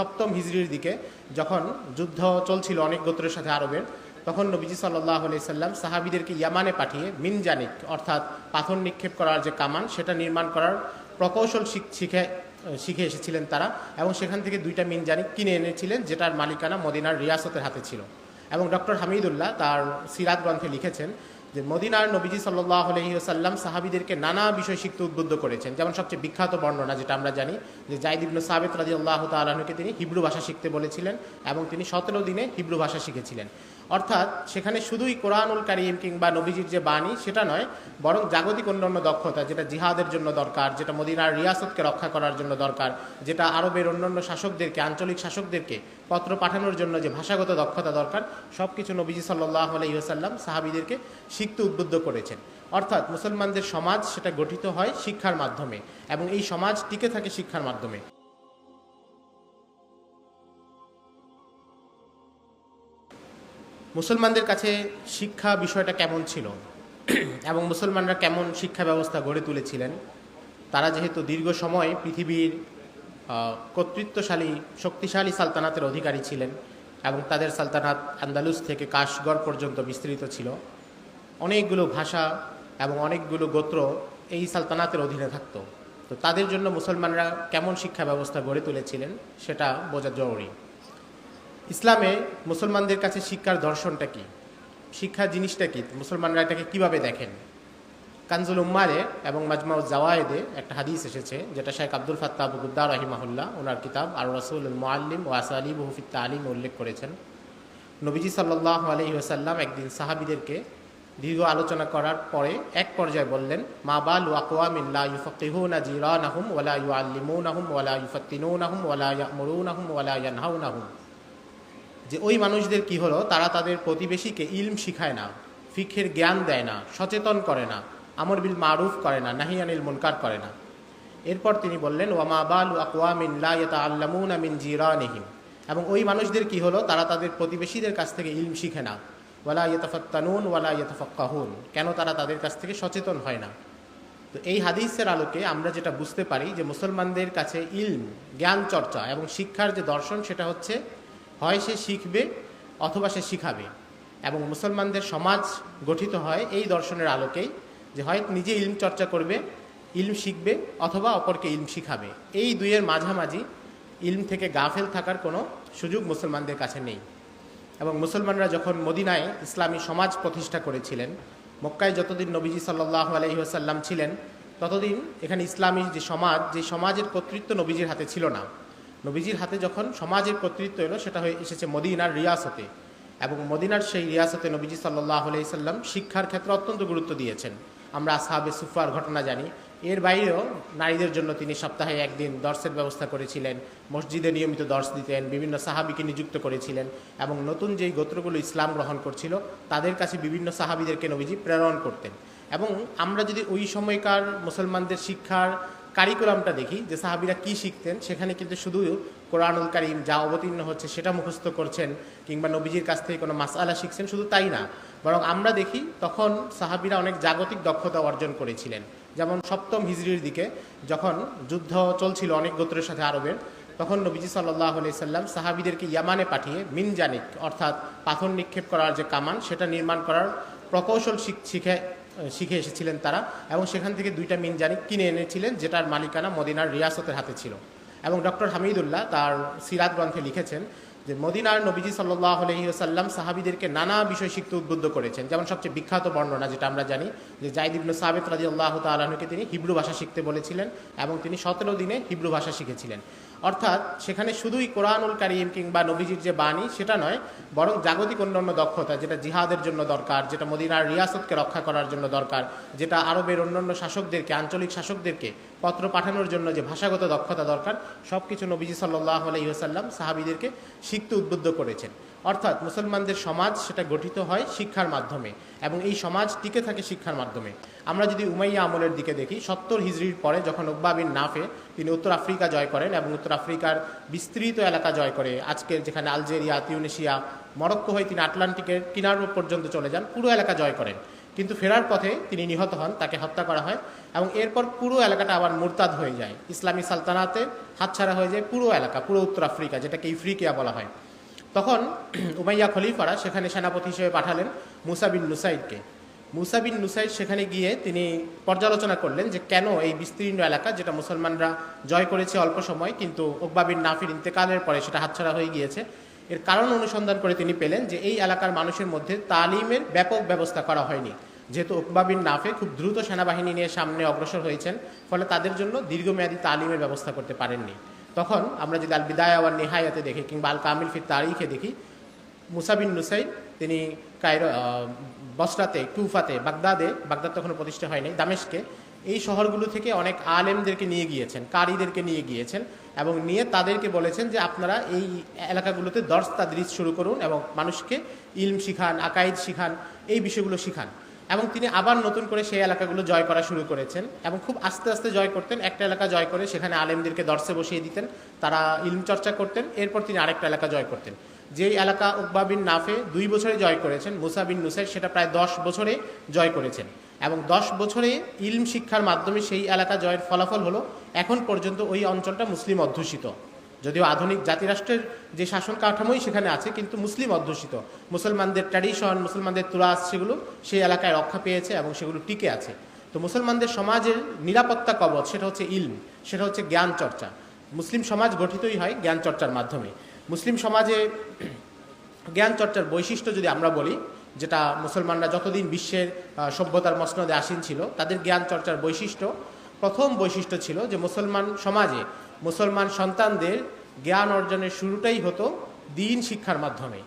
সপ্তম হিজড়ির দিকে যখন যুদ্ধ চলছিল অনেক গোত্রের সাথে আরবের, তখন নবীজি সাল্লাহ সাল্লাম সাহাবিদেরকে ইয়ামানে পাঠিয়ে মিনজানিক অর্থাৎ পাথর নিক্ষেপ করার যে কামান, সেটা নির্মাণ করার প্রকৌশল শিখ- শিখে শিখে এসেছিলেন তারা এবং সেখান থেকে দুইটা মিনজানিক কিনে এনেছিলেন, যেটার মালিকানা মদিনার রিয়াসতের হাতে ছিল। এবং ডক্টর হামিদুল্লাহ তার সিরাত গ্রন্থে লিখেছেন যে মদিনার নবীজি সাল্লাহ আলহিহাল্লাম সাহাবিদেরকে নানা বিষয় শিখতে উদ্বুদ্ধ করেছেন। যেমন সবচেয়ে বিখ্যাত বর্ণনা যেটা আমরা জানি, যে জাইদ ইবনু সাবেত রাজি আল্লাহ তালকে তিনি হিব্রু ভাষা শিখতে বলেছিলেন এবং তিনি সতেরো দিনে হিব্রু ভাষা শিখেছিলেন। অর্থাৎ সেখানে শুধুই কোরআনুল কারিম কিংবা নবীজির যে বাণী, সেটা নয়, বরং জাগতিক অন্যান্য দক্ষতা, যেটা জিহাদের জন্য দরকার, যেটা মদিনার রিয়াসতকে রক্ষা করার জন্য দরকার, যেটা আরবের অন্যান্য শাসকদেরকে, আঞ্চলিক শাসকদেরকে পত্র পাঠানোর জন্য যে ভাষাগত দক্ষতা দরকার সব কিছু নবীজি সাল্লাহ আলহিহাসাল্লাম সাহাবিদেরকে শিখতে উদ্বুদ্ধ করেছেন। অর্থাৎ মুসলমানদের সমাজ সেটা গঠিত হয় শিক্ষার মাধ্যমে এবং এই সমাজ টিকে থাকে শিক্ষার মাধ্যমে। মুসলমানদের কাছে শিক্ষা বিষয়টা কেমন ছিল? এবং মুসলমানরা কেমন শিক্ষা ব্যবস্থা গড়ে তুলেছিলেন? তারা যেহেতু দীর্ঘ সময় পৃথিবীর কর্তৃত্বশালী, শক্তিশালী সালতানাতের অধিকারী ছিলেন এবং তাদের সালতানাত আন্দালুস থেকে কাশগড় পর্যন্ত বিস্তৃত ছিল। অনেকগুলো ভাষা এবং অনেকগুলো গোত্র এই সালতানাতের অধীনে থাকত। তো তাদের জন্য মুসলমানরা কেমন শিক্ষা ব্যবস্থা গড়ে তুলেছিলেন সেটা বোঝা জরুরি। ইসলামে মুসলমানদের কাছে শিক্ষার দর্শনটা কি? শিক্ষা জিনিসটা কি? মুসলমানরা এটাকে কীভাবে দেখেন? কানজুল উম্মারে এবং মাজমাউ জাওয়ায়েদে একটা হাদিস এসেছে, যেটা শেখ আব্দুল ফাত্তা আবুদ্দার রহিমাহুল্লাহ ওনার কিতাব আর রসুল মোয়াল্লিম ও আসালি বহুফিত তালিম উল্লেখ করেছেন। নবীজি সাল্লাহ আলহি ওসাল্লাম একদিন সাহাবিদেরকে দীর্ঘ আলোচনা করার পরে এক পর্যায়ে বললেন, মা বাল ওয়াকওয়ামিন লা ইউফাক্কিহুনা জিরানাহুম ওয়ালা ইউআল্লিমুনাহুম ওয়ালা ইউফাত্তিনুনাহুম ওয়ালা ইয়ামুরুনাহুম ওয়ালা ইয়ানহাউনাহুম। যে ওই মানুষদের কি হলো? তারা তাদের প্রতিবেশীকে ইলম শিখায় না, ফিখের জ্ঞান দেয় না, সচেতন করে না, আমর বিল মারুফ করে না, নাহি আনিল মুনকার করে না। এরপর তিনি বললেন ওয়ামা বাল আকওয়ামিন লা ইয়াতাআল্লামুনা মিন জিরানিহিম। এবং ওই মানুষদের কি হলো? তারা তাদের প্রতিবেশীদের কাছ থেকে ইলম শিখে না। ওয়ালা ইয়াতাফাত্তানুন ওয়ালা ইয়াতাফাক্কাহুন। কেন তারা তাদের কাছ থেকে সচেতন হয় না? তো এই হাদিসের আলোকে আমরা যেটা বুঝতে পারি যে মুসলমানদের কাছে ইলম, জ্ঞান চর্চা এবং শিক্ষার যে দর্শন, সেটা হচ্ছে হয় সে শিখবে অথবা সে শিখাবে। এবং মুসলমানদের সমাজ গঠিত হয় এই দর্শনের আলোকেই যে হয় নিজে ইলম চর্চা করবে, ইলম শিখবে অথবা অপরকে ইলম শিখাবে। এই দুইয়ের মাঝামাঝি ইলম থেকে গাফেল থাকার কোনো সুযোগ মুসলমানদের কাছে নেই। এবং মুসলমানরা যখন মদিনায় ইসলামী সমাজ প্রতিষ্ঠা করেছিলেন, মক্কায় যতদিন নবীজি সাল্লাহ আলহিহাসাল্লাম ছিলেন, ততদিন এখানে ইসলামী যে সমাজ, যে সমাজের কর্তৃত্ব নবীজির হাতে ছিল না। নবীজির হাতে যখন সমাজের কর্তৃত্ব এলো, সেটা হয়ে এসেছে মদিনার রিয়াসতে। এবং মদিনার সেই রিয়াসতে নবীজি সাল্লাহ আলাইসাল্লাম শিক্ষার ক্ষেত্রে অত্যন্ত গুরুত্ব দিয়েছেন। আমরা আসহাবে সুফার ঘটনা জানি। এর বাইরেও নারীদের জন্য তিনি সপ্তাহে একদিন দর্শের ব্যবস্থা করেছিলেন, মসজিদে নিয়মিত দর্শ দিতেন, বিভিন্ন সাহাবিকে নিযুক্ত করেছিলেন এবং নতুন যেই গোত্রগুলো ইসলাম গ্রহণ করছিল, তাদের কাছে বিভিন্ন সাহাবিদেরকে নবীজি প্রেরণ করতেন। এবং আমরা যদি ওই সময়কার মুসলমানদের শিক্ষার কারিকুলামটা দেখি, যে সাহাবিরা কি শিখতেন, সেখানে কিন্তু শুধু কোরআনুল কারিম যা অবতীর্ণ হচ্ছে সেটা মুখস্থ করছেন, কিংবা নবীজির কাছ থেকে কোনো মাসালা শিখছেন, শুধু তাই না। বরং আমরা দেখি তখন সাহাবিরা অনেক জাগতিক দক্ষতা অর্জন করেছিলেন। যেমন সপ্তম হিজড়ির দিকে, যখন যুদ্ধ চলছিল অনেক গোত্রের সাথে আরবের, তখন নবীজি সাল্লাহ সাল্লাম সাহাবিদেরকে ইয়ামানে পাঠিয়ে মিনজানিক, অর্থাৎ পাথর নিক্ষেপ করার যে কামান, সেটা নির্মাণ করার প্রকৌশল শিখ- শিখে এসেছিলেন তারা এবং সেখান থেকে দুইটা মিনজানিক কিনে এনেছিলেন, যেটার মালিকানা মদিনার রিয়াসতের হাতে ছিল। এবং ডক্টর হামিদুল্লাহ তার সিরাত গ্রন্থে লিখেছেন যে, মদিনার নবীজি সাল্লাহ আলহিহাল্লাম সাহাবিদেরকে নানা বিষয় শিখতে উদ্বুদ্ধ করেছেন। যেমন সবচেয়ে বিখ্যাত বর্ণনা যেটা আমরা জানি যে, জাইদ ইবনু সাবেত রাজি আল্লাহ তালকে তিনি হিব্রু ভাষা শিখতে বলেছিলেন এবং তিনি সতেরো দিনে হিব্রু ভাষা শিখেছিলেন। অর্থাৎ সেখানে শুধুই কোরআনুল কারিম কিংবা নবীজির যে বাণী, সেটা নয়, বরং জাগতিক অন্যান্য দক্ষতা, যেটা জিহাদের জন্য দরকার, যেটা মদিনার রিয়াসতকে রক্ষা করার জন্য দরকার, যেটা আরবের অন্যান্য শাসকদেরকে, আঞ্চলিক শাসকদেরকে পত্র পাঠানোর জন্য যে ভাষাগত দক্ষতা দরকার সব কিছু নবীজি সাল্লাহ আলহিহাসাল্লাম সাহাবিদেরকে শিখতে উদ্বুদ্ধ করেছেন। অর্থাৎ মুসলমানদের সমাজ সেটা গঠিত হয় শিক্ষার মাধ্যমে এবং এই সমাজ টিকে থাকে শিক্ষার মাধ্যমে। আমরা যদি উমাইয়া আমলের দিকে দেখি, সত্তর হিজড়ির পরে যখন উকবা বিন নাফে, তিনি উত্তর আফ্রিকা জয় করেন এবং উত্তর আফ্রিকার বিস্তৃত এলাকা জয় করে আজকের যেখানে আলজেরিয়া, তিউনেশিয়া, মরক্কো হয়ে তিনি আটলান্টিকের কিনার পর্যন্ত চলে যান, পুরো এলাকা জয় করেন। কিন্তু ফেরার পথে তিনি নিহত হন, তাকে হত্যা করা হয় এবং এরপর পুরো এলাকাটা আবার মুরতাদ হয়ে যায়। ইসলামী সালতানাতে হাতছাড়া হয়ে যায় পুরো এলাকা, পুরো উত্তর আফ্রিকা, যেটাকে ইফ্রিকিয়া বলা হয়। তখন উমাইয়া খলিফারা সেখানে সেনাপতি হিসেবে পাঠালেন মুসাবিন নুসাইদকে। মুসাবিন নুসাইদ সেখানে গিয়ে তিনি পর্যালোচনা করলেন যে কেন এই বিস্তীর্ণ এলাকা যেটা মুসলমানরা জয় করেছে অল্প সময়, কিন্তু ওকবা বিন নাফির ইন্তেকালের পরে সেটা হাতছাড়া হয়ে গিয়েছে। এর কারণ অনুসন্ধান করে তিনি পেলেন যে এই এলাকার মানুষের মধ্যে তালিমের ব্যাপক ব্যবস্থা করা হয়নি। যেহেতু ওকবা বিন নাফে খুব দ্রুত সেনাবাহিনী নিয়ে সামনে অগ্রসর হয়েছেন, ফলে তাদের জন্য দীর্ঘমেয়াদী তালিমের ব্যবস্থা করতে পারেননি। তখন আমরা যদি আল বিদায় আওয়ার নেহায়াতে দেখি কিংবা আল কামিল ফির তারিখে দেখি মুসাবিন নুসাইন, তিনি কায়রো বসরাতে, কুফাতে, বাগদাদে, বাগদাদ তখন প্রতিষ্ঠা হয়নি দামেশকে, এই শহরগুলো থেকে অনেক আলেমদেরকে নিয়ে গিয়েছেন, কারিদেরকে নিয়ে গিয়েছেন এবং নিয়ে তাদেরকে বলেছেন যে আপনারা এই এলাকাগুলোতে দর্শ তাদরিস শুরু করুন এবং মানুষকে ইলম শিখান আকাইদ শিখান, এই বিষয়গুলো শিখান। এবং তিনি আবার নতুন করে সেই এলাকাগুলো জয় করা শুরু করেছেন এবং খুব আস্তে আস্তে জয় করতেন। একটা এলাকা জয় করে সেখানে আলেমদেরকে দর্শে বসিয়ে দিতেন, তারা ইলম চর্চা করতেন, এরপর তিনি আরেকটা এলাকা জয় করতেন। যেই এলাকা উকবা বিন নাফে দুই বছরে জয় করেছেন, মুসা বিন নুসের সেটা প্রায় দশ বছরে জয় করেছেন এবং দশ বছরে ইলম শিক্ষার মাধ্যমে সেই এলাকা জয়ের ফলাফল হলো এখন পর্যন্ত ওই অঞ্চলটা মুসলিম অধ্যুষিত। যদিও আধুনিক জাতিরাষ্ট্রের যে শাসন কাঠামোই সেখানে আছে, কিন্তু মুসলিম অধ্যুষিত। মুসলমানদের ট্র্যাডিশন মুসলমানদের তুরাস সেগুলো সেই এলাকায় রক্ষা পেয়েছে এবং সেগুলো টিকে আছে। তো মুসলমানদের সমাজের নিরাপত্তা কবচ সেটা হচ্ছে ইলম, সেটা হচ্ছে জ্ঞান চর্চা। মুসলিম সমাজ গঠিতই হয় জ্ঞান চর্চার মাধ্যমে। মুসলিম সমাজে জ্ঞান চর্চার বৈশিষ্ট্য যদি আমরা বলি, যেটা মুসলমানরা যতদিন বিশ্বের সভ্যতার মসনদে আসীন ছিল, তাদের জ্ঞান চর্চার বৈশিষ্ট্য, প্রথম বৈশিষ্ট্য ছিল যে মুসলমান সমাজে মুসলমান সন্তানদের জ্ঞান অর্জনের শুরুটাই হতো দিন শিক্ষার মাধ্যমে।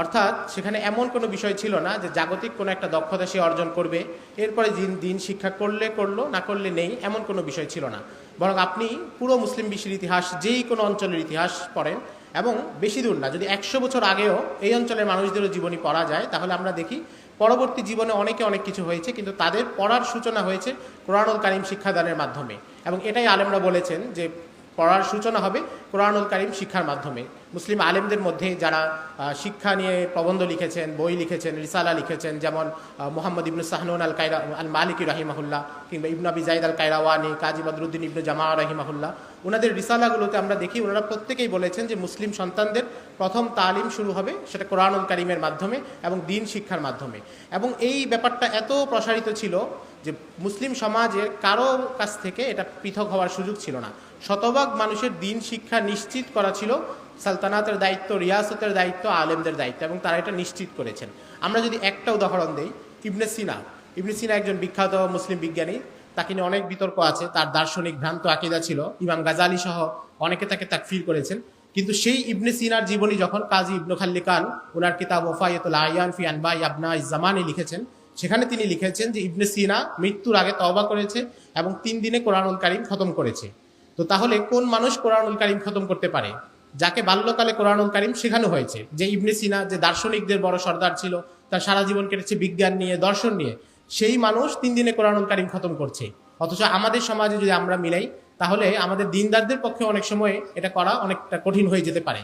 অর্থাৎ সেখানে এমন কোনো বিষয় ছিল না যে জাগতিক কোনো একটা দক্ষতা সে অর্জন করবে, এরপরে দিন দিন শিক্ষা করলে করল, না করলে নেই, এমন কোনো বিষয় ছিল না। বরং আপনি পুরো মুসলিম বিশ্বের ইতিহাস, যেই কোনো অঞ্চলের ইতিহাস পড়েন, এবং বেশি দূর না, যদি একশো বছর আগেও এই অঞ্চলের মানুষদেরও জীবনী পড়া যায়, তাহলে আমরা দেখি পরবর্তী জীবনে অনেকে অনেক কিছু হয়েছে, কিন্তু তাদের পড়ার সূচনা হয়েছে কোরআনুল কারিম শিক্ষাদানের মাধ্যমে। এবং এটাই আলেমরা বলেছেন যে পড়ার সূচনা হবে কোরআনুল কারিম শিক্ষার মাধ্যমে। মুসলিম আলেমদের মধ্যে যারা শিক্ষা নিয়ে প্রবন্ধ লিখেছেন, বই লিখেছেন, রিসালা লিখেছেন, যেমন মোহাম্মদ ইবনু সাহনুন আল কায়রা আল মালিকি রাহিমাহুল্লাহ, কিংবা ইবনু আবি জাইদ আল কায়রাওয়ানি কাজী বদরুদ্দিন ইবনু জামা রাহিমাহুল্লাহ ওনাদের রিসালাগুলোতে আমরা দেখি ওনারা প্রত্যেকেই বলেছেন যে মুসলিম সন্তানদের প্রথম তালিম শুরু হবে সেটা কোরআনুল কারিমের মাধ্যমে এবং দিন শিক্ষার মাধ্যমে। এবং এই ব্যাপারটা এত প্রসারিত ছিল যে মুসলিম সমাজের কারও কাছ থেকে এটা পৃথক হওয়ার সুযোগ ছিল না। শতভাগ মানুষের দিন শিক্ষা নিশ্চিত করা ছিল সালতানাতের দায়িত্ব, রিয়াসতের দায়িত্ব, আলেমদের দায়িত্ব এবং তারা এটা নিশ্চিত করেছেন। আমরা যদি একটা উদাহরণ দেই, ইবনে সিনা। ইবনে সিনা একজন বিখ্যাত মুসলিম বিজ্ঞানী। তাকে নিয়ে অনেক বিতর্ক আছে। তার দার্শনিক ভ্রান্ত আকিদা ছিল। ইমাম গাজালি সহ অনেকে তাকে তাকফির করেছেন। কিন্তু সেই ইবনে সিনার জীবনী যখন কাজী ইবনু খাল্লিকান ওনার কিতাব ওফায়তুল আয়ান ফি আনবা আবনা জামানি লিখেছেন সেখানে তিনি লিখেছেন যে ইবনে সিনা মৃত্যুর আগে তওবা করেছে এবং তিন দিনে কোরআনুল কারিম খতম করেছে। তো তাহলে কোন মানুষ কোরআনুল কারিম খতম করতে পারে? যাকে বাল্যকালে কোরআনুল কারিম শেখানো হয়েছে, যে ইবনে সিনা যে দার্শনিকদের বড় সর্দার ছিল, তার সারা জীবন কেটেছে বিজ্ঞান নিয়ে, দর্শন নিয়ে, সেই মানুষ তিন দিনে কোরআনুল কারিম খতম করছে। অথচ আমাদের সমাজে যদি আমরা মিলাই, তাহলে আমাদের দিনদারদের পক্ষে অনেক সময় এটা করা অনেকটা কঠিন হয়ে যেতে পারে।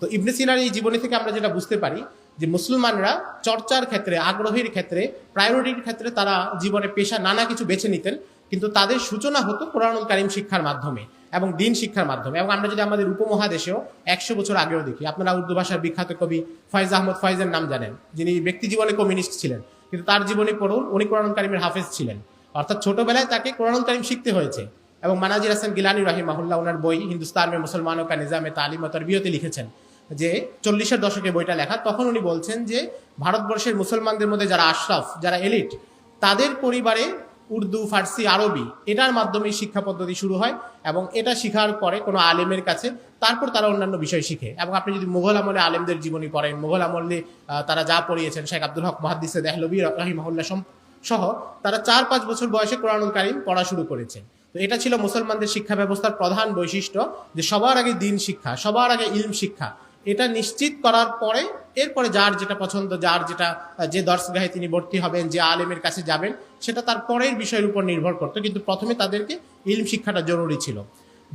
তো ইবনে সিনার এই জীবনী থেকে আমরা যেটা বুঝতে পারি যে মুসলমানরা চর্চার ক্ষেত্রে, আগ্রহের ক্ষেত্রে প্রায়োরিটির ক্ষেত্রে তারা জীবনে পেশা নানা কিছু বেছে নিতেন, কিন্তু তাদের সূচনা হতো কোরআনুল কারিম শিক্ষার মাধ্যমে এবং দিন শিক্ষার মাধ্যমে। এবং আমরা যদি আমাদের উপমহাদেশেও একশো বছর আগেও দেখি, আপনারা উর্দু ভাষার বিখ্যাত কবি ফয়েজ আহমদ ফয়েজের নাম জানেন, যিনি ব্যক্তি জীবনে কমিউনিস্ট ছিলেন, কিন্তু তার জীবনে পড়ুন, উনি কোরআনুল কারিমের হাফেজ ছিলেন। অর্থাৎ ছোটবেলায় তাকে কোরআনুল কারিম শিখতে হয়েছে। এবং মানাজির হাসান গিলানি রাহিমাহুল্লাহ ওনার বই হিন্দুস্তান মে মুসলমানও কা নিজামে তালিম ও তরবিয়তে লিখেছেন। যে চল্লিশের দশকে বইটা লেখা, তখন উনি বলছেন যে ভারতবর্ষের মুসলমানদের মধ্যে যারা আশরাফ, যারা এলিট, তাদের পরিবারে উর্দু, ফার্সি, আরবি, এটার মাধ্যমে শিক্ষা পদ্ধতি শুরু হয় এবং এটা শিখার পরে কোনো আলেমের কাছে তারপর তারা অন্যান্য বিষয় শিখে। এবং আপনি যদি মুঘল আমলে আলেমদের জীবনী পড়েন, মুঘল আমলে তারা যা পড়িয়েছেন, শেখ আব্দুল হক মহাদ্দিসে দেহলবী রাহিমাহুল্লাহ সম- সহ, তারা চার পাঁচ বছর বয়সে কোরআনুল কারিম পড়া শুরু করেছেন। তো এটা ছিল মুসলমানদের শিক্ষা ব্যবস্থার প্রধান বৈশিষ্ট্য যে সবার আগে দিন শিক্ষা, সবার আগে ইলম শিক্ষা। এটা নিশ্চিত করার পরে, এরপরে যার যেটা পছন্দ, যার যেটা, যে দর্শগাহে তিনি ভর্তি হবেন, যে আলেমের কাছে যাবেন, সেটা তার পরের বিষয়ের উপর নির্ভর করতো। কিন্তু প্রথমে তাদেরকে ইলম শিক্ষাটা জরুরি ছিল।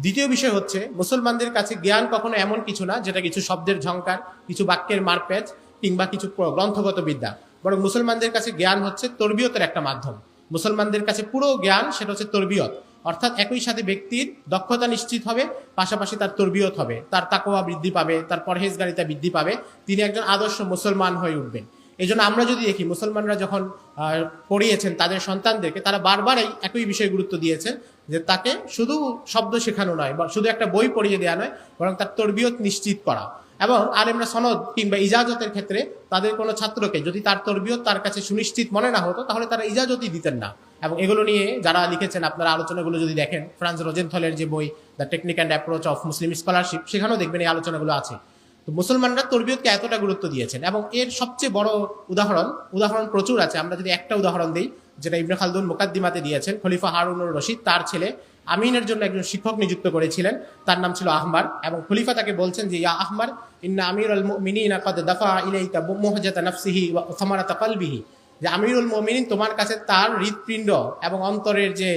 দ্বিতীয় বিষয় হচ্ছে, মুসলমানদের কাছে জ্ঞান কখনো এমন কিছু না, যেটা কিছু শব্দের ঝংকার, কিছু বাক্যের মারপ্যাচ, কিংবা কিছু গ্রন্থগত বিদ্যা। বরং মুসলমানদের কাছে জ্ঞান হচ্ছে তরবিয়তের একটা মাধ্যম। মুসলমানদের কাছে পুরো জ্ঞান, সেটা হচ্ছে তরবিয়ত। অর্থাৎ একই সাথে ব্যক্তির দক্ষতা নিশ্চিত হবে, পাশাপাশি তার তরবিয়ত হবে, তার তাকোয়া বৃদ্ধি পাবে, তার পরহেজগারিতা বৃদ্ধি পাবে, তিনি একজন আদর্শ মুসলমান হয়ে উঠবেন। এই জন্য আমরা যদি দেখি, মুসলমানরা যখন পড়িয়েছেন তাদের সন্তানদেরকে, তারা বারবারই একই বিষয়ে গুরুত্ব দিয়েছেন যে তাকে শুধু শব্দ শেখানো নয়, বা শুধু একটা বই পড়িয়ে দেওয়া নয়, বরং তার তরবিয়ত নিশ্চিত করা। এবং আলেমরা সনদ কিংবা ইজাজতের ক্ষেত্রে তাদের কোনো ছাত্রকে যদি তার তরবিয়ত তার কাছে সুনিশ্চিত মনে না হতো, তাহলে তারা ইজাজতই দিতেন না। এবং এগুলো নিয়ে যারা লিখেছেন, আপনারা আলোচনাগুলো যদি দেখেন ফ্রান্স রোজেনথলের যে বই the technique and approach of Muslim scholarship সেখানেও দেখবেন এই আলোচনাগুলো আছে। তো মুসলমানরা তরবিয়তকে এতটা গুরুত্ব দিয়েছেন এবং এর সবচেয়ে বড় উদাহরণ উদাহরণ প্রচুর আছে, আমরা যদি একটা উদাহরণ দিই, যেটা ইবনে খালদুন মুকাদ্দিমাতে দিয়েছেন, খলিফা হারুনুর রশিদ, তার ছেলে আমিনের জন্য একজন শিক্ষক নিযুক্ত করেছিলেন, তার নাম ছিল আহমার এবং খলিফা তাকে বলছেন যে, ইয়া আহমার, ইন্না আমির আল মুমিনিনা কদ দাফা ইলাইকা মুহজাতা নাফসিহি ওয়া সামারাতা কলবিহি। যে আমিরুল মমিন তোমার কাছে তার হৃৎপিণ্ড এবং অন্তরের যে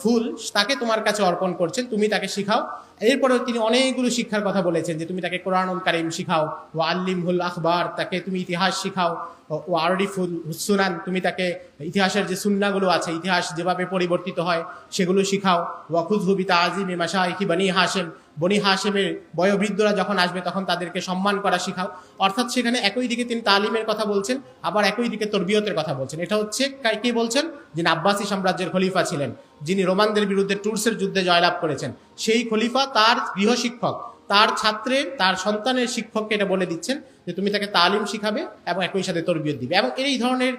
ফুল, তাকে তোমার কাছে অর্পণ করছেন তুমি তাকে শিখাও। এরপরেও তিনি অনেকগুলো শিক্ষার কথা বলেছেন যে তুমি তাকে কোরআনুল কারিম শিখাও ও আল্লিমহুল আখবার, তাকে তুমি ইতিহাস শিখাও, ও- আরডিফুল হুসুনান তুমি তাকে ইতিহাসের যে সুন্নাগুলো আছে, ইতিহাস যেভাবে পরিবর্তিত হয়, সেগুলো শিখাও ওয়াকুজ হুবিতা আজিম মাসা ইকি বনি হাসেম বনি হাসেমের বয়োবৃদ্ধরা যখন আসবে তখন তাদেরকে সম্মান করা শিখাও, অর্থাৎ সেখানে একই দিকে তিনি তালিমের কথা বলছেন, আবার একই দিকে তরবিয়তের কথা বলছেন, এটা হচ্ছে কে বলছেন? যিনি আব্বাসী সাম্রাজ্যের খলিফা ছিলেন যিনি রোমানদের বিরুদ্ধে টুর্সের যুদ্ধে জয়লাভ করেছেন। সেই খলিফা তার গৃহশিক্ষক তার ছাত্রের, তার সন্তানের শিক্ষককে এটা বলে দিচ্ছেন যে তুমি তাকে তালিম শিখাবে এবং একই সাথে তরবিয়ত দিবে। এবং এই ধরনের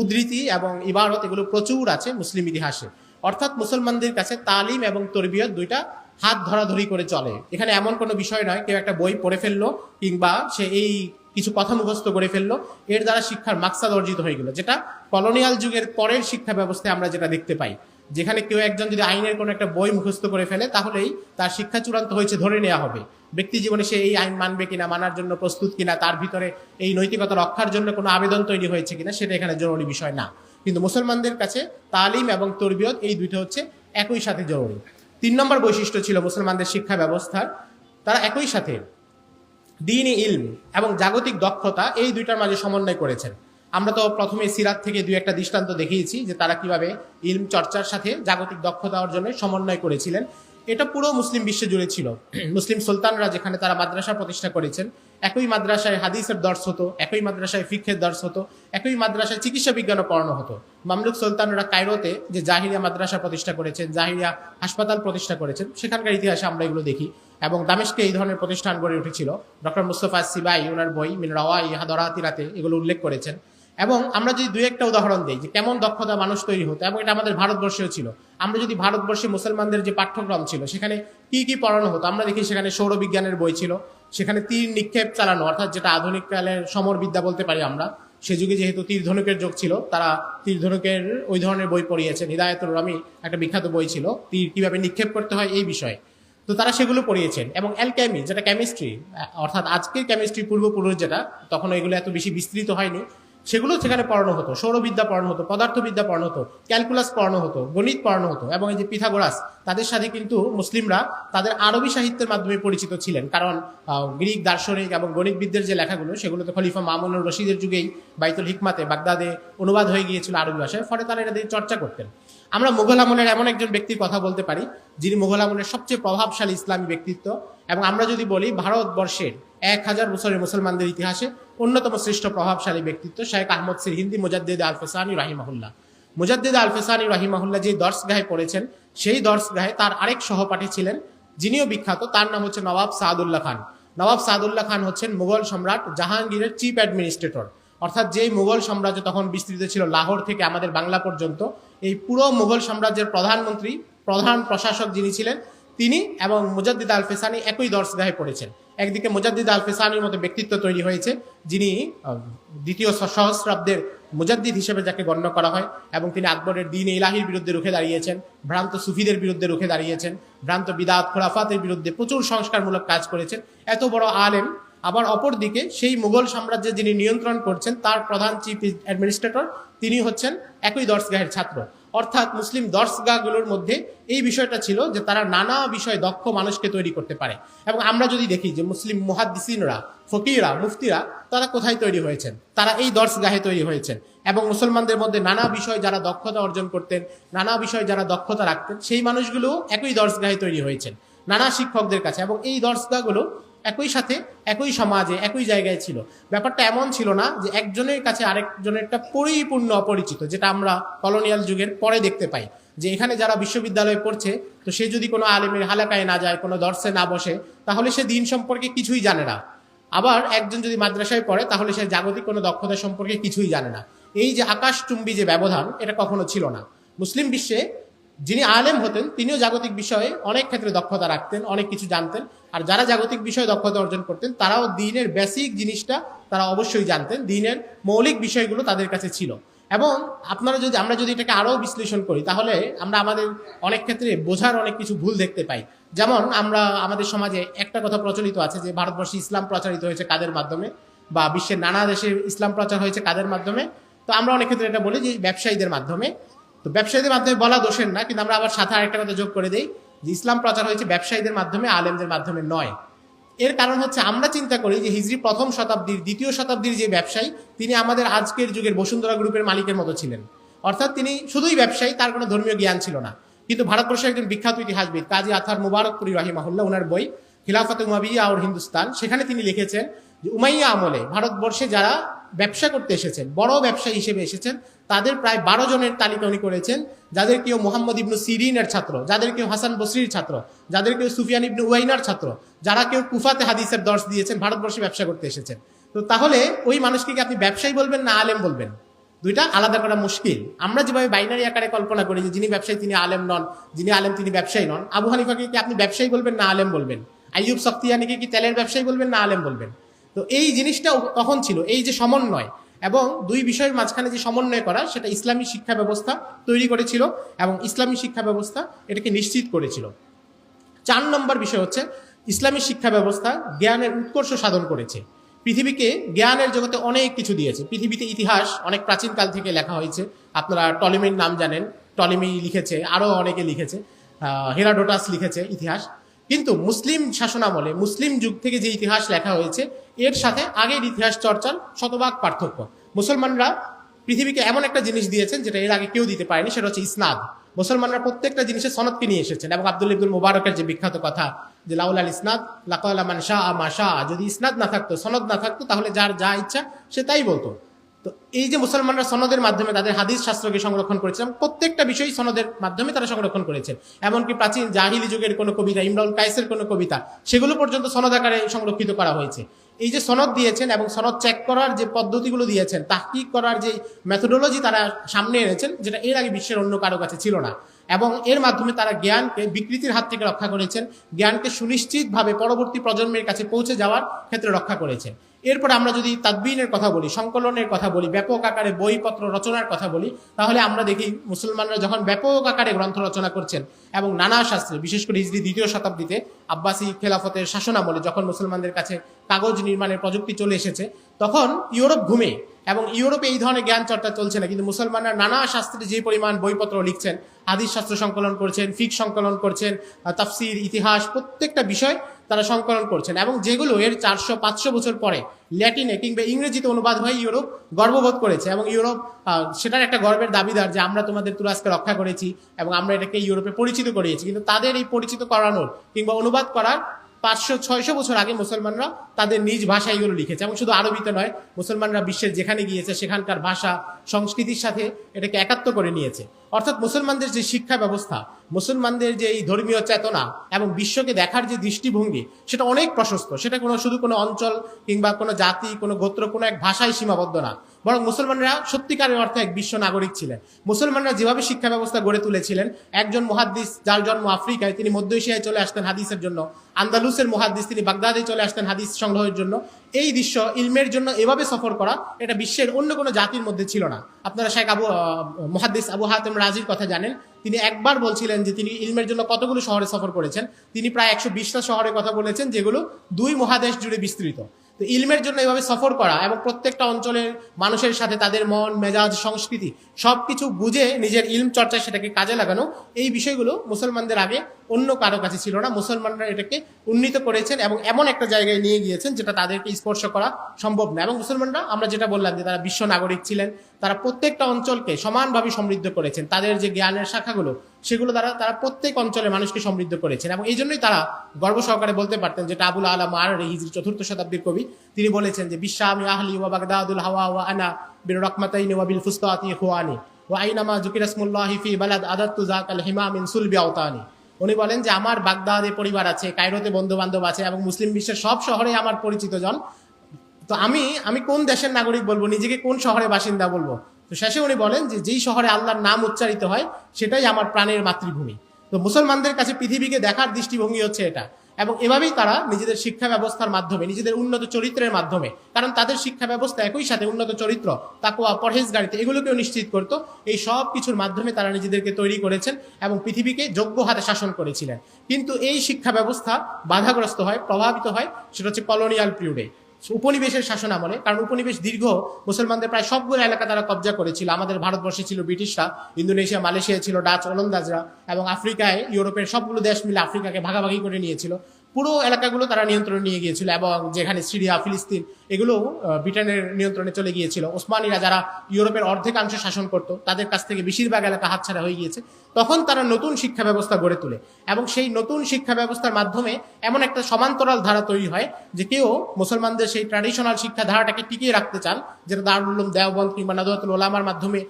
উদ্ধৃতি এবং ইবারত এগুলো প্রচুর আছে মুসলিম ইতিহাসে। অর্থাৎ মুসলমানদের কাছে তালিম এবং তরবিয়ত দুইটা হাত ধরাধরি করে চলে। এখানে এমন কোনো বিষয় নয়, কেউ একটা বই পড়ে ফেলল কিংবা সে এই কিছু কথা মুখস্থ করে ফেলল। এর দ্বারা শিক্ষার মাকসাদ অর্জিত হয়ে গেল, যেটা কলোনিয়াল যুগের পরের শিক্ষা ব্যবস্থায় আমরা যেটা দেখতে পাই। যেখানে কেউ একজন যদি আইনের কোনো একটা বই মুখস্থ করে ফেলে, তাহলেই তার শিক্ষা চূড়ান্ত হয়েছে, ধরে নেওয়া হবে। ব্যক্তি জীবনে সে এই আইন মানবে কিনা, মানার জন্য প্রস্তুত কিনা, তার ভিতরে এই নৈতিকতা রক্ষার জন্য কোনো আবেদন তৈরি হয়েছে কিনা, সেটা এখানে জরুরি বিষয় না। কিন্তু মুসলমানদের কাছে তালিম এবং তরবিয়ত, এই দুইটা হচ্ছে একই সাথে জরুরি। তিন নম্বর বৈশিষ্ট্য ছিল মুসলমানদের শিক্ষা ব্যবস্থার। তারা একই সাথে দিন ইলম এবং জাগতিক দক্ষতা, এই দুইটার মাঝে সমন্বয় করেছেন। আমরা তো প্রথমে সিরাত থেকে দুই একটা দৃষ্টান্ত দেখিয়েছি যে তারা কীভাবে ইলম চর্চার সাথে জাগতিক দক্ষতা অর্জনে সমন্বয় করেছিলেন। এটা পুরো মুসলিম বিশ্বে জুড়ে ছিল। মুসলিম সুলতানরা যেখানে তারা মাদ্রাসা প্রতিষ্ঠা করেছেন, একই মাদ্রাসায় হাদিসের দর্শ হতো, একই মাদ্রাসায় ফিক্ষের দর্শ হতো, একই মাদ্রাসায় চিকিৎসা বিজ্ঞানও পড়ানো হতো। মামলুক সুলতানরা কায়রোতে যে জাহিরিয়া মাদ্রাসা প্রতিষ্ঠা করেছেন, জাহিরিয়া হাসপাতাল প্রতিষ্ঠা করেছেন, সেখানকার ইতিহাসে আমরা এগুলো দেখি। এবং দামেশকে এই ধরনের প্রতিষ্ঠান গড়ে উঠেছিল। ডক্টর মুস্তফা সিবাই, ওনার বই মিন রওয়াই হাদরাতিরাতে এগুলো উল্লেখ করেছেন। এবং আমরা যদি দুই একটা উদাহরণ দিই যে কেমন দক্ষতা মানুষ তৈরি হতো, এবং এটা আমাদের ভারতবর্ষেও ছিল। আমরা যদি ভারতবর্ষে মুসলমানদের যে পাঠ্যক্রম ছিল, সেখানে কি কি পড়ানো হতো? আমরা দেখি সেখানে সৌরবিজ্ঞানের বই ছিল, সেখানে তীর নিক্ষেপ চালানো, অর্থাৎ যেটা আধুনিক কালের সমর বিদ্যা বলতে পারি আমরা, সে যুগে যেহেতু তীর ধনুকের যোগ ছিল, তারা তীর ধনুকের ওই ধরনের বই পড়িয়েছেন। হৃদায়তুর রমি একটা বিখ্যাত বই ছিল, তীর কীভাবে নিক্ষেপ করতে হয় এই বিষয়ে। তো তারা সেগুলো পড়িয়েছেন, এবং অ্যালকেমি যেটা কেমিস্ট্রি অর্থাৎ আজকের কেমিস্ট্রি পূর্বপুরুষ যেটা তখন এগুলো এত বেশি বিস্তৃত হয়নি। সেগুলো সেখানে পড়ানো হতো, সৌরবিদ্যা পড়ানো হতো, পদার্থবিদ্যা পড়ানো হতো, ক্যালকুলাস পড়ানো হতো, গণিত পড়ানো হতো, এবং এই যে পিথাগোরাস, তাদের সাথে কিন্তু মুসলিমরা তাদের আরবি সাহিত্যের মাধ্যমে পরিচিত ছিলেন। কারণ গ্রিক, দার্শনিক এবং গণিতবিদদের যে লেখাগুলো, সেগুলো তো খলিফা মামুনুর রশিদের যুগেই বাইতুল হিকমাতে বাগদাদে অনুবাদ হয়ে গিয়েছিল আরবি ভাষায়, ফলে তারা এটা দিয়ে চর্চা করতেন। আমরা মুঘল আমলের এমন একজন ব্যক্তির কথা বলতে পারি, যিনি মুঘল আমলের সবচেয়ে প্রভাবশালী ইসলামী ব্যক্তিত্ব এবং আমরা যদি বলি ভারতবর্ষের এক হাজার বছরের মুসলমানদের ইতিহাসে অন্যতম শ্রেষ্ঠ প্রভাবশালী ব্যক্তিত্ব শেখ আহমদ সির হিন্দি মুজাদ্দেদ আল ফেসানি রাহিমাহুল্লাহ। মুজাদ্দেদ আল ফেসানি রাহিমাহুল্লাহ যে দর্শগাহে পড়েছেন, সেই দর্শগাহে তার আরেক সহপাঠী ছিলেন, যিনিও বিখ্যাত, তার নাম হচ্ছে নবাব সাদুল্লাহ খান। নবাব সাদুল্লাহ খান হচ্ছেন মুঘল সম্রাট জাহাঙ্গীরের চিফ অ্যাডমিনিস্ট্রেটর। অর্থাৎ যেই মুঘল সাম্রাজ্য তখন বিস্তৃত ছিল লাহোর থেকে আমাদের বাংলা পর্যন্ত, এই পুরো মুঘল সাম্রাজ্যের প্রধানমন্ত্রী, প্রধান প্রশাসক যিনি ছিলেন তিনি এবং মুজাদ্দিদ আল ফেসানি একই দর্শগাহে পড়েছেন। একদিকে মুজাদ্দিদ আল ফেসানির মতো ব্যক্তিত্ব তৈরি হয়েছে, যিনি দ্বিতীয় সহস্রাব্দের মুজাদ্দিদ হিসেবে যাকে গণ্য করা হয়, এবং তিনি আকবরের দিন ইলাহির বিরুদ্ধে রুখে দাঁড়িয়েছেন, ভ্রান্ত সুফিদের বিরুদ্ধে রুখে দাঁড়িয়েছেন, ভ্রান্ত বিদাত খোলাফাতের বিরুদ্ধে প্রচুর সংস্কারমূলক কাজ করেছেন। এত বড় আলেম, আবার অপরদিকে সেই মুঘল সাম্রাজ্যে যিনি নিয়ন্ত্রণ করছেন, তার প্রধান চিফ অ্যাডমিনিস্ট্রেটর তিনি হচ্ছেন একই দর্শগাহের ছাত্র। অর্থাৎ মুসলিম দর্শগাগুলোর মধ্যে এই বিষয়টা ছিল যে তারা নানা বিষয়ে দক্ষ মানুষকে তৈরি করতে পারে। এবং আমরা যদি দেখি যে মুসলিম মুহাদ্দিসিনরা, ফকিরা, মুফতিরা, তারা কোথায় তৈরি হয়েছেন? তারা এই দর্শগাহে তৈরি হয়েছেন। এবং মুসলমানদের মধ্যে নানা বিষয় যারা দক্ষতা অর্জন করতেন, নানা বিষয়ে যারা দক্ষতা রাখতেন, সেই মানুষগুলো একই দর্শগাহে তৈরি হয়েছেন, নানা শিক্ষকদের কাছে। এবং এই দর্শগাগুলো একই সাথে, একই সমাজে, একই জায়গায় ছিল। ব্যাপারটা এমন ছিল না যে একজনের কাছে আরেকজনেরটা পরিপূর্ণ অপরিচিত, যেটা আমরা কলোনিয়াল যুগের পরে দেখতে পাই। যে এখানে যারা বিশ্ববিদ্যালয়ে পড়ছে, তো সে যদি কোনো আলেমের হালাকায় না যায়, কোনো দর্শে না বসে, তাহলে সে দিন সম্পর্কে কিছুই জানে না। আবার একজন যদি মাদ্রাসায় পড়ে, তাহলে সে জাগতিক কোনো দক্ষতা সম্পর্কে কিছুই জানে না। এই যে আকাশচুম্বী যে ব্যবধান, এটা কখনো ছিল না। মুসলিম বিশ্বে যিনি আলেম হতেন, তিনিও জাগতিক বিষয়ে অনেক ক্ষেত্রে দক্ষতা রাখতেন, অনেক কিছু জানতেন। আর যারা জাগতিক বিষয়ে দক্ষতা অর্জন করতেন, তারাও দিনের বেসিক জিনিসটা তারা অবশ্যই জানতেন। দিনের মৌলিক বিষয়গুলো তাদের কাছে ছিল। এবং আপনারা যদি, আমরা যদি এটাকে আরও বিশ্লেষণ করি, তাহলে আমরা আমাদের অনেক ক্ষেত্রে বোঝার অনেক কিছু ভুল দেখতে পাই। যেমন আমরা আমাদের সমাজে একটা কথা প্রচলিত আছে যে, ভারতবর্ষে ইসলাম প্রচারিত হয়েছে কাদের মাধ্যমে? বা বিশ্বের নানা দেশে ইসলাম প্রচার হয়েছে কাদের মাধ্যমে? তো আমরা অনেক ক্ষেত্রে এটা বলি যে, ব্যবসায়ীদের মাধ্যমে। তো ব্যবসায়ীদের মাধ্যমে বলা দোষের না, কিন্তু আমরা আবার সাথে আরেকটা কথা যোগ করে দিই। যে ইসলাম প্রচার হয়েছে ব্যবসায়ীদের মাধ্যমে, আলেমদের মাধ্যমে নয়। এর কারণ হচ্ছে আমরা চিন্তা করি যে হিজরি প্রথম শতাব্দীর, দ্বিতীয় শতাব্দীর যে ব্যবসায়ী, তিনি আমাদের আজকের যুগের বসুন্ধরা গ্রুপের মালিকের মতো ছিলেন। অর্থাৎ তিনি শুধুই ব্যবসায়ী, তার কোনো ধর্মীয় জ্ঞান ছিল না। কিন্তু ভারতবর্ষের একজন বিখ্যাত ইতিহাসবিদ কাজী আথার মুবারকপুরি রাহিমাহুল্লাহ, ওনার বই খিলাফত উমাবিয়া আর হিন্দুস্তান, সেখানে তিনি লিখেছেন যে, উমাইয়া আমলে ভারতবর্ষে যারা ব্যবসা করতে এসেছেন, বড় ব্যবসায়ী হিসেবে এসেছেন তাদের প্রায় বারো জনের তালিকা উনি করেছেন। যাদের কেউ মোহাম্মদ ইবনু সিরিনের ছাত্র, যাদের কেউ হাসান বসরির ছাত্র, যাদের কেউ সুফিয়ান ইবনু ওয়াইনার ছাত্র, যারা কেউ কুফাতে হাদিসের দর্শ দিয়েছেন, ভারতবর্ষে ব্যবসা করতে এসেছেন। তো তাহলে ওই মানুষকে কি আপনি ব্যবসায়ী বলবেন না আলেম বলবেন? দুইটা আলাদা করা মুশকিল। আমরা যেভাবে বাইনারি আকারে কল্পনা করি যে যিনি ব্যবসায়ী তিনি আলেম নন, যিনি আলেম তিনি ব্যবসায়ী নন, আবু হানিফাকে কি আপনি ব্যবসায়ী বলবেন না আলেম বলবেন? আইয়ুব সক্তিয়ানিকে কি তেলের ব্যবসায়ী বলবেন না আলেম বলবেন? তো এই জিনিসটা তখন ছিল, এই যে সমন্বয় এবং দুই বিষয়ের মাঝখানে যে সমন্বয় করা, সেটা ইসলামী শিক্ষা ব্যবস্থা তৈরি করেছিল এবং ইসলামী শিক্ষা ব্যবস্থা এটাকে নিশ্চিত করেছিল। চার নম্বর বিষয় হচ্ছে, ইসলামী শিক্ষা ব্যবস্থা জ্ঞানের উৎকর্ষ সাধন করেছে। পৃথিবীকে জ্ঞানের জগতে অনেক কিছু দিয়েছে। পৃথিবীতে ইতিহাস অনেক প্রাচীনকাল থেকে লেখা হয়েছে। আপনারা টলিমির নাম জানেন, টলিমি লিখেছে, আরও অনেকে লিখেছে হেরাডোটাস লিখেছে ইতিহাস। কিন্তু মুসলিম শাসনামলে, মুসলিম যুগ থেকে যে ইতিহাস লেখা হয়েছে এর সাথে আগের ইতিহাস চর্চার শতভাগ পার্থক্য। মুসলমানরা পৃথিবীকে এমন একটা জিনিস দিয়েছেন যেটা এর আগে কেউ দিতে পারেনি, সেটা হচ্ছে ইসনাদ। মুসলমানরা প্রত্যেকটা জিনিসের সনদকে নিয়ে এসেছেন এবং আব্দুল ইবদুল মুবারকের যে বিখ্যাত কথা যে লাউলাল ইসনাদ, লাকালা মান শাহ মা শাহ যদি ইসনাদ না থাকতো, সনদ না থাকতো, তাহলে যার যা ইচ্ছা সে তাই বলতো। তো এই যে মুসলমানরা সনদের মাধ্যমে তাদের হাদিস শাস্ত্রকে সংরক্ষণ করেছে এবং প্রত্যেকটা বিষয় সনদের মাধ্যমে তারা সংরক্ষণ করেছে। এমনকি প্রাচীন জাহিলি যুগের কোনো কবিতা ইমরাউল কাইসের কোনো কবিতা, সেগুলো পর্যন্ত সনদ আকারে সংরক্ষিত করা হয়েছে। এই যে সনদ দিয়েছেন এবং সনদ চেক করার যে পদ্ধতিগুলো দিয়েছেন তাহকিক করার যে মেথোডোলজি তারা সামনে এনেছেন, যেটা এর আগে বিশ্বের অন্য কারও কাছে ছিল না। এবং এর মাধ্যমে তারা জ্ঞানকে, বিকৃতির হাত থেকে রক্ষা করেছেন, জ্ঞানকে সুনিশ্চিতভাবে পরবর্তী প্রজন্মের কাছে পৌঁছে যাওয়ার ক্ষেত্রে রক্ষা করেছেন। এরপর আমরা যদি তাদবিনের কথা বলি, সংকলনের কথা বলি, ব্যাপক আকারে বইপত্র রচনার কথা বলি, তাহলে আমরা দেখি মুসলমানরা যখন ব্যাপক আকারে গ্রন্থ রচনা করছেন এবং নানা শাস্ত্রে, বিশেষ করে হিজরি দ্বিতীয় শতাব্দীতে আব্বাসী খেলাফতের শাসনামলে যখন মুসলমানদের কাছে কাগজ নির্মাণের প্রযুক্তি চলে এসেছে, তখন ইউরোপ ঘুমে এবং ইউরোপে এই ধরনের জ্ঞান চর্চা চলছে না, কিন্তু মুসলমানরা নানা শাস্ত্রে যে পরিমাণ বইপত্র লিখছেন, হাদিস শাস্ত্র সংকলন করছেন, ফিক সংকলন করছেন তাফসির, ইতিহাস, প্রত্যেকটা বিষয় তারা সংকলন করছেন। এবং যেগুলো এর চারশো, পাঁচশো বছর পরে ল্যাটিনে কিংবা ইংরেজিতে অনুবাদ হয়ে ইউরোপ গর্ববোধ করেছে এবং ইউরোপ সেটার একটা গর্বের দাবিদার যে আমরা তোমাদের তুরাজকে রক্ষা করেছি এবং আমরা এটাকে ইউরোপে পরিচিত করিয়েছি। কিন্তু তাদের এই পরিচিত করানোর কিংবা অনুবাদ করার পাঁচশো, ছয়শো বছর আগে মুসলমানরা তাদের নিজ ভাষায় এগুলো লিখেছে। এবং শুধু আরবিতে নয়, মুসলমানরা বিশ্বের যেখানে গিয়েছে সেখানকার ভাষা, সংস্কৃতির সাথে এটাকে একাত্ম করে নিয়েছে। অর্থাৎ মুসলমানদের যে শিক্ষা ব্যবস্থা, মুসলমানদের যে এই ধর্মীয় চেতনা এবং বিশ্বকে দেখার যে দৃষ্টিভঙ্গি, সেটা অনেক প্রশস্ত। সেটা কোনো, শুধু কোনো অঞ্চল কিংবা কোনো জাতি, কোনো গোত্র, কোনো এক ভাষায় সীমাবদ্ধ না। বরং মুসলমানরা সত্যিকারের অর্থে এক বিশ্ব নাগরিক ছিলেন। মুসলমানরা যেভাবে শিক্ষা ব্যবস্থা গড়ে তুলেছিলেন, একজন মুহাদ্দিস যার জন্ম আফ্রিকায়, তিনি মধ্য এশিয়ায় চলে আসতেন হাদিসের জন্য। আন্দালুসের মুহাদ্দিস, তিনি বাগদাদে চলে আসতেন হাদিস সংগ্রহের জন্য। এই দৃশ্য ইলমের জন্য এভাবে সফর করা, এটা বিশ্বের অন্য কোনো জাতির মধ্যে ছিল না। আপনারা শেখ আবু মুহাদ্দিস আবু হাতেম রাজির কথা জানেন। তিনি একবার বলছিলেন যে তিনি ইলমের জন্য কতগুলো শহরে সফর করেছেন। তিনি প্রায় একশো বিশটা শহরের কথা বলেছেন, যেগুলো দুই মহাদেশ জুড়ে বিস্তৃত। তো ইলমের জন্য এভাবে সফর করা এবং প্রত্যেকটা অঞ্চলের মানুষের সাথে তাদের মন, মেজাজ, সংস্কৃতি সব কিছু বুঝে নিজের ইলম চর্চায় সেটাকে কাজে লাগানো, এই বিষয়গুলো মুসলমানদের আগে অন্য কারও কাছে ছিল না। মুসলমানরা এটাকে উন্নীত করেছেন এবং এমন একটা জায়গায় নিয়ে গিয়েছেন যেটা তাদেরকে স্পর্শ করা সম্ভব না। এবং মুসলমানরা, আমরা যেটা বললাম যে তারা বিশ্ব নাগরিক ছিলেন, তারা প্রত্যেকটা অঞ্চলকে সমানভাবে সমৃদ্ধ করেছেন। তাদের যে জ্ঞানের শাখাগুলো, সেগুলো দ্বারা তারা প্রত্যেক অঞ্চলের মানুষকে সমৃদ্ধ করেছেন এবং এই জন্যই তারা গর্ব সহকারে বলতে পারতেন যেটা আবুল আলম আর হিজরি চতুর্থ শতাব্দীর কবি। তিনি বলেছেন যে বিশ্বামি আহলি ওয়া বাগদাদুল হাওয়া ওয়া আনা বিন রকমাতাইনি ওয়া বিল ফুস্তাতি হুয়ানি ওয়া আইনামা জুকিরাসমুল্লাহি ফি বালাদ আদাত্তু জাকাল হিমা মিন সুলবি আওতানি। উনি বলেন যে, আমার বাগদাদে পরিবার আছে, কায়রোতে বন্ধু বান্ধব আছে এবং মুসলিম বিশ্বের সব শহরে আমার পরিচিত জন। তো আমি আমি কোন দেশের নাগরিক বলব? নিজেকে কোন শহরে বাসিন্দা বলব? তো শেষে উনি বলেন যে, যেই শহরে আল্লাহর নাম উচ্চারিত হয়, সেটাই আমার প্রাণের মাতৃভূমি। তো মুসলমানদের কাছে পৃথিবীকে দেখার দৃষ্টিভঙ্গি হচ্ছে এটা। এবং এভাবেই তারা নিজেদের শিক্ষা ব্যবস্থার মাধ্যমে, নিজেদের উন্নত চরিত্রের মাধ্যমে, কারণ তাদের শিক্ষা ব্যবস্থা একই সাথে উন্নত চরিত্র, তাকোয়া পরহেজ গাড়িতে এগুলোকেও নিশ্চিত করত। এই সব কিছুর মাধ্যমে তারা নিজেদেরকে তৈরি করেছেন এবং পৃথিবীকে যোগ্য হাতে শাসন করেছিলেন। কিন্তু এই শিক্ষা ব্যবস্থা বাধাগ্রস্ত হয়, প্রভাবিত হয়, সেটা হচ্ছে কলোনিয়াল পিরিয়ডে উপনিবেশের শাসন আমলে, কারণ উপনিবেশ দীর্ঘ, মুসলমানদের প্রায় সবগুলো এলাকা তারা কবজা করেছিল। আমাদের ভারতবর্ষে ছিল ব্রিটিশরা, ইন্দোনেশিয়া, মালয়েশিয়া ছিল ডাচ ওলন্দাজরা এবং আফ্রিকায়, ইউরোপের সবগুলো দেশ মিলে আফ্রিকাকে ভাগাভাগি করে নিয়েছিল। পুরো এলাকাগুলো তারা নিয়ন্ত্রণে নিয়ে গিয়েছিল এবং যেখানে সিরিয়া, ফিলিস্তিন, এগুলো ব্রিটেনের নিয়ন্ত্রণে চলে গিয়েছিল। ওসমানীরা যারা ইউরোপের অর্ধেকাংশ শাসন করত, তাদের কাছ থেকে বেশিরভাগ এলাকা হাতছাড়া হয়ে গিয়েছে। তখন তারা নতুন শিক্ষা ব্যবস্থা গড়ে তোলে এবং সেই নতুন শিক্ষা ব্যবস্থার মাধ্যমে এমন একটা সমান্তরাল ধারা তৈরি হয় যে কেউ মুসলমানদের সেই ট্র্যাডিশনাল শিক্ষা ধারাটাকে টিকিয়ে রাখতে চান, যেটা দারুল উলুম, দেওবন্দ কিংবা নাদুয়াতুল ওলামার মাধ্যমে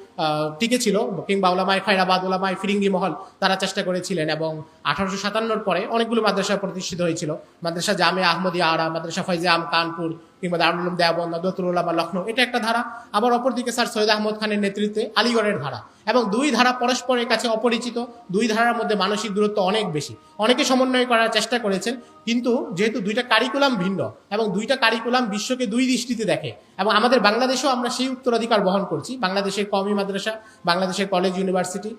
টিকে ছিল কিংবা ওলামায় খায়রাবাদ ওলামায় ফিরিঙ্গি মহল তারা চেষ্টা করেছিলেন এবং আঠারোশো সাতান্নর পরে অনেকগুলো মাদ্রাসা প্রতিষ্ঠিত হয়েছিল। মাদ্রাসা জামে আহমদিয়া আরা, মাদ্রাসা ফৈজে আম কানপুর, কিংবা দারুল উলুম দেওবন্দ নদুয়াতুল ওলামা লখনৌ এটা একটা ধারা। আবার অপরদিকে স্যার সৈয়দ আহমদ খানের নেতৃত্বে আলিগড়ের ধারা। এবং দুই ধারা পরস্পরের কাছে অপরিচিত। দুই ধারার মধ্যে মানসিক দূরত্ব অনেক বেশি। অনেকে সমন্বয় করার চেষ্টা করেছেন, কিন্তু যেহেতু দুইটা কারিকুলাম ভিন্ন এবং দুইটা কারিকুলাম বিশ্বকে দুই দৃষ্টিতে দেখে, এবং আমাদের বাংলাদেশেও আমরা সেই উত্তরাধিকার বহন করছি। বাংলাদেশের কমি মাদ্রাসা, বাংলাদেশের কলেজ ইউনিভার্সিটি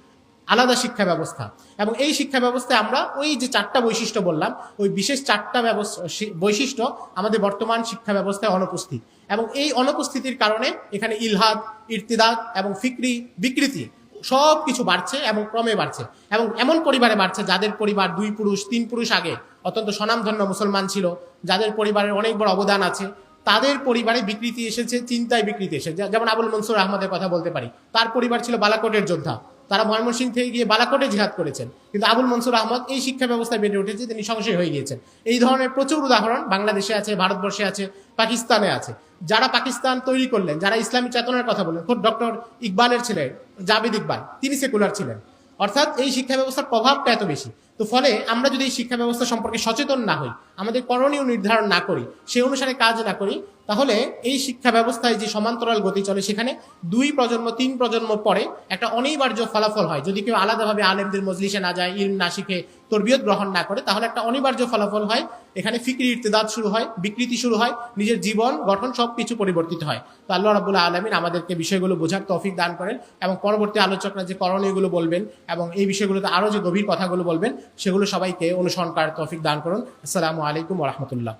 আলাদা শিক্ষা ব্যবস্থা। এবং এই শিক্ষা ব্যবস্থায় আমরা ওই যে চারটা বৈশিষ্ট্য বললাম, ওই বিশেষ চারটা বৈশিষ্ট্য আমাদের বর্তমান শিক্ষা ব্যবস্থায় অনুপস্থিত। এবং এই অনুপস্থিতির কারণে এখানে ইলহাদ, ইর্তিদাদ এবং ফিক্রি, বিকৃতি সব কিছু বাড়ছে এবং ক্রমে বাড়ছে। এবং এমন পরিবারে বাড়ছে যাদের পরিবার দুই পুরুষ, তিন পুরুষ আগে অত্যন্ত স্বনামধন্য মুসলমান ছিল, যাদের পরিবারের অনেক বড় অবদান আছে, তাদের পরিবারে বিকৃতি এসেছে, চিন্তায় বিকৃতি এসেছে। যেমন আবুল মনসুর আহমদের কথা বলতে পারি। তার পরিবার ছিল বালাকোটের যোদ্ধা। তারা ময়মনসিং থেকে গিয়ে বালাকোটে জিহাদ করেছেন। কিন্তু আবুল মনসুর আহমদ এই শিক্ষা ব্যবস্থায় বেড়ে উঠেছে, তিনি সংশয় হয়ে গিয়েছেন। এই ধরনের প্রচুর উদাহরণ বাংলাদেশে আছে, ভারতবর্ষে আছে, পাকিস্তানে আছে। যারা পাকিস্তান তৈরি করলেন, যারা ইসলামী চেতনার কথা বললেন খোদ ডক্টর ইকবালের ছেলে, জাবেদ ইকবাল, তিনি সেকুলার ছিলেন। অর্থাৎ এই শিক্ষা ব্যবস্থার প্রভাবটা এত বেশি। তো ফলে আমরা যদি এই শিক্ষা ব্যবস্থা সম্পর্কে সচেতন না হই, আমাদের করণীয় নির্ধারণ না করি, সে অনুসারে কাজ না করি, তাহলে এই শিক্ষা ব্যবস্থায় যে সমান্তরাল গতি চলে সেখানে দুই প্রজন্ম, তিন প্রজন্ম পরে একটা অনিবার্য ফলাফল হয়। যদি কেউ আলাদাভাবে আলেমদের মজলিসে না যায়, ইলম না শিখে তরবিয়ত গ্রহণ না করে, তাহলে একটা অনিবার্য ফলাফল হয়। এখানে ফিক্রি ইর্তেদাদ শুরু হয়, বিকৃতি শুরু হয়, নিজের জীবন, গঠন সব কিছু পরিবর্তিত হয়। তো আল্লাহ রাবুল্লাহ আলমিন আমাদেরকে বিষয়গুলো বোঝার তৌফিক দান করেন এবং পরবর্তী আলোচকরা যে করণীয়গুলো বলবেন এবং এই বিষয়গুলোতে আরও যে গভীর কথাগুলো বলবেন সেগুলো সবাইকে অনুসরণ করার তৌফিক দান করুন। আসসালামু আলাইকুম রহমতুল্লাহ।